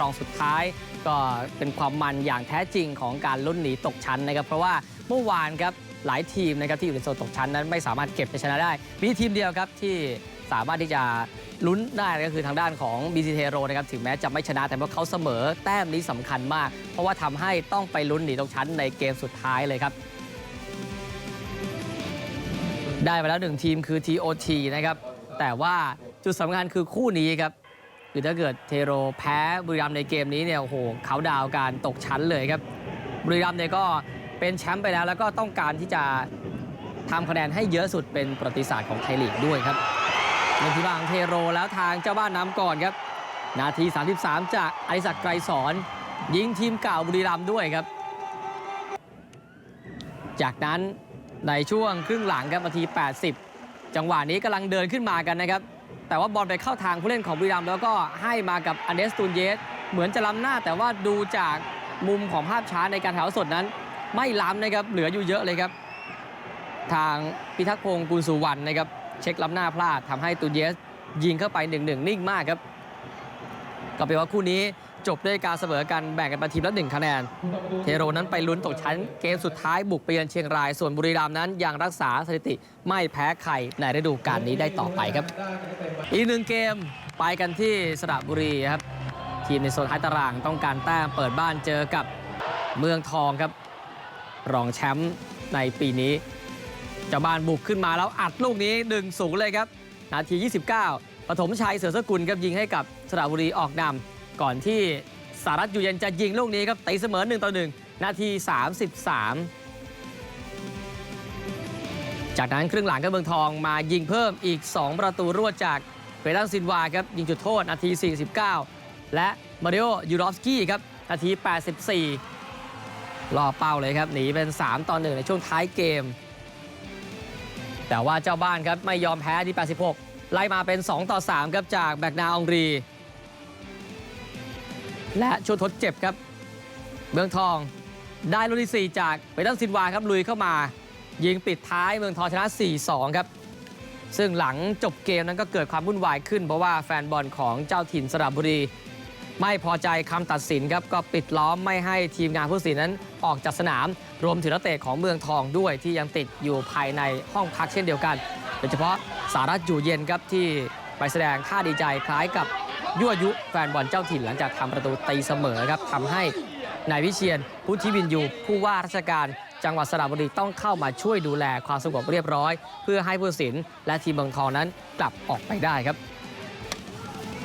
รองสุดท้ายก็เป็นความมันอย่างแท้จริงของการลุ้นหนีตกชั้นนะครับเพราะว่าเมื่อวานครับหลายทีมนะครับที่อยู่ในโซนตกชั้นนั้นไม่สามารถเก็บชัยชนะได้ มีทีมเดียวครับที่สามารถที่จะลุ้นได้ก็คือทางด้านของ BC t e r o นะครับถึงแม้จะไม่ชนะแต่ว่าเขาเสมอแต้มนี้สำคัญมาก เพราะว่าทำให้ต้องไปลุ้นหนีตกชั้นในเกมสุดท้ายเลยครับ ได้มาแล้วหนึ่งทีมคือ TOT นะครับแต่ว่าจุดสำคัญคือคู่นี้ครับ คือถ้าเกิดเทโรแพ้บุรีรัมในเกมนี้เนี่ยโอ้โหเขาดาวการตกชั้นเลยครับบุรีรัมเนี่ยก็เป็นแชมป์ไปแล้ว แล้วก็ต้องการที่จะทำคะแนนให้เยอะสุดเป็นประวัติศาสตร์ของไทยลีกด้วยครับในที่บางเทโรแล้วทางเจ้าบ้านนำก่อนครับ นาที 33 จากอริศักดิ์ไกรสอน ยิงทีมเก่าบุรีรัมด้วยครับ จากนั้นในช่วงครึ่งหลังครับนาที 80 จังหวะนี้กำลังเดินขึ้นมากันนะครับ แต่ว่าบอลไปเข้าทางผู้เล่นของบุรีรัมแล้วก็ให้มากับอันเดสตูนเยส เหมือนจะล้ำหน้า แต่ว่าดูจากมุมของภาพช้าในการถ่ายทอดสดนั้น ไม่ล้ำนะครับเหลืออยู่เยอะเลยครับ ทางพิทักษ์พงศ์กุลสุวรรณนะครับเช็คล้ำหน้าพลาดทำให้ตูนเยส ยิงเข้าไป1-1นิ่งมากครับ ก็เป็นว่าคู่นี้ จบด้วยการเสมอกันแบ่งกันเป็นทีมละหนึ่งคะแนน เทโรนั้นไปลุ้นตกชั้นเกมสุดท้ายบุกไปเยือนเชียงราย ส่วนบุรีรัมย์นั้นยังรักษาสถิติไม่แพ้ใครในฤดูกาลนี้ได้ต่อไปครับ อีกหนึ่งเกมไปกันที่สระบุรีครับทีมในโซนท้ายตารางต้องการแต้มเปิดบ้านเจอกับเมืองทองครับ รองแชมป์ในปีนี้เจ้าบ้านบุกขึ้นมาแล้วอัดลูกนี้1นสูงเลยครับ นาที 29ปฐมชัยเสือสกุลครับยิงให้กับสระบุรีออกนำ ก่อนที่สารัตอยู่เย็นจะยิงลูกนี้ครับตีเสมอ1ต่อ1นาที33จากนั้นครึ่งหลังก็เมืองทองมายิงเพิ่มอีก 2 ประตูรวดจากเฟรดังซินวาครับยิงจุดโทษนาที 49 และมาริโอยูรอฟสกี้ครับนาที 84ล่อเป้าเลยครับหนีเป็น 3 ต่อ 1 ในช่วงท้ายเกม แต่ว่าเจ้าบ้านครับไม่ยอมแพ้ที่ 86 ไล่มาเป็น 2 ต่อ 3 ครับจากแบกนาองรี และช่วงทดเจ็บครับ เมืองทองได้ลูกที่ 4 จากเบตันซินวาครับลุยเข้ามา ยิงปิดท้ายเมืองทองชนะ 4-2 ครับ ซึ่งหลังจบเกมนั้นก็เกิดความวุ่นวายขึ้น เพราะว่าแฟนบอลของเจ้าถิ่นสระบุรี ไม่พอใจคำตัดสินครับ ก็ปิดล้อมไม่ให้ทีมงานผู้สินนั้นออกจากสนาม รวมถึงนักเตะของเมืองทองด้วยที่ยังติดอยู่ภายในห้องพักเช่นเดียวกันโดยเฉพาะสารัตอยู่เย็นครับที่ไปแสดงท่าดีใจคล้ายกับ ยั่วยุแฟนบอลเจ้าถิ่นหลังจากทำประตูตีเสมอครับทำให้นายวิเชียนพุทธิวินยูผู้ว่าราชการจังหวัดสระบุรีต้องเข้ามาช่วยดูแลความสงบเรียบร้อย เพื่อให้ผู้สินและทีมเมืองทองนั้นกลับออกไปได้ครับ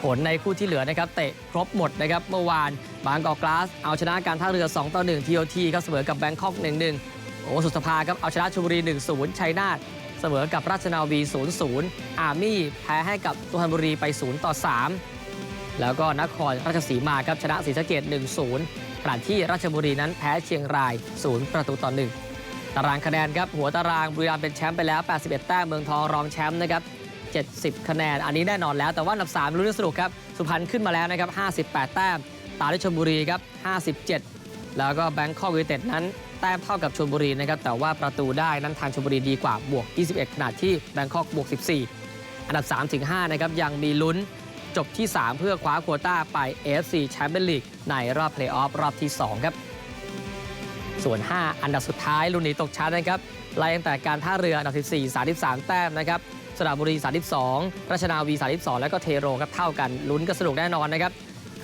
ผลในคู่ที่เหลือนะครับเตะครบหมดนะครับเมื่อวานบางกอกกลาส เอาชนะการท่าเรือ 2 ต่อ 1 TOT ครับเสมอกับแบงคอก 1-1 โอสุสภาครับเอาชนะชลบุรี 1-0 ชัยนาทเสมอกับราชนาวี 0-0 อาร์มี่แพ้ให้กับสุพรรณบุรีไป 0 ต่อ 3 แล้วก็นครราชสีมาครับชนะศรีสะเกด1-0ขณะที่ราชบุรีนั้นแพ้เชียงราย 0 ประตูต่อ1ตารางคะแนนครับหัวตารางบุรีรัมย์เป็นแชมป์ไปแล้ว 81 แต้มเมืองทองรองแชมป์นะครับ70 คะแนน อันนี้แน่นอนแล้วแต่ว่าอันดับ3ลุ้นสนุกครับสุพรรณขึ้นมาแล้วนะครับ 58 แต้ม ตามด้วยชลบุรีครับ 57 แล้วก็แบงคอกยูไนเต็ดนั้น แต้มเท่ากับชลบุรีนะครับแต่ว่าประตูได้นั้นทางชลบุรีดีกว่าบวก 21 ขนาดที่แบงคอกบวก 14 อันดับ3-5นะครับยังมีลุ้น จบที่3เพื่อคว้าโควต้าไป AFC Champions League ในรอบเพลย์ออฟรอบที่2ครับส่วน 5 อันดับสุดท้ายลุนหนีตกชั้นนะครับไล่ตั้งแต่การท่าเรืออันดับ 14 33 แต้มนะครับสระบุรี 32ราชนาวี 32 แล้วก็เทโรครับเท่ากันลุ้นกันสนุกแน่นอนนะครับ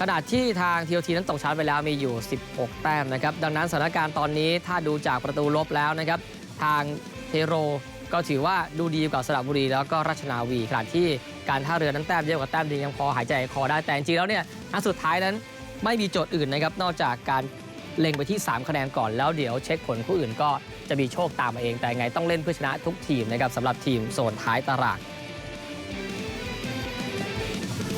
ขณะที่ทางทีโอทีนั้นตกชั้นไปแล้วมีอยู่ 16 แต้มนะครับดังนั้นสถานการณ์ตอนนี้ถ้าดูจากประตูลบแล้วนะครับทางเทโร ก็ถือว่าดูดีกว่าสระบุรีแล้วก็ราชนาวีขณะที่การท่าเรือนั้นแต้มเยอะกว่าแต้มดียังพอหายใจคอได้แต่จริงแล้วเนี่ยนัดสุดท้ายนั้นไม่มีโจทย์อื่นนะครับนอกจากการเล็งไปที่ 3 คะแนนก่อนแล้วเดี๋ยวเช็คผลคู่อื่นก็จะมีโชคตามมาเองแต่ไงต้องเล่นเพื่อชนะทุกทีมนะครับสำหรับทีมโซนท้ายตาราง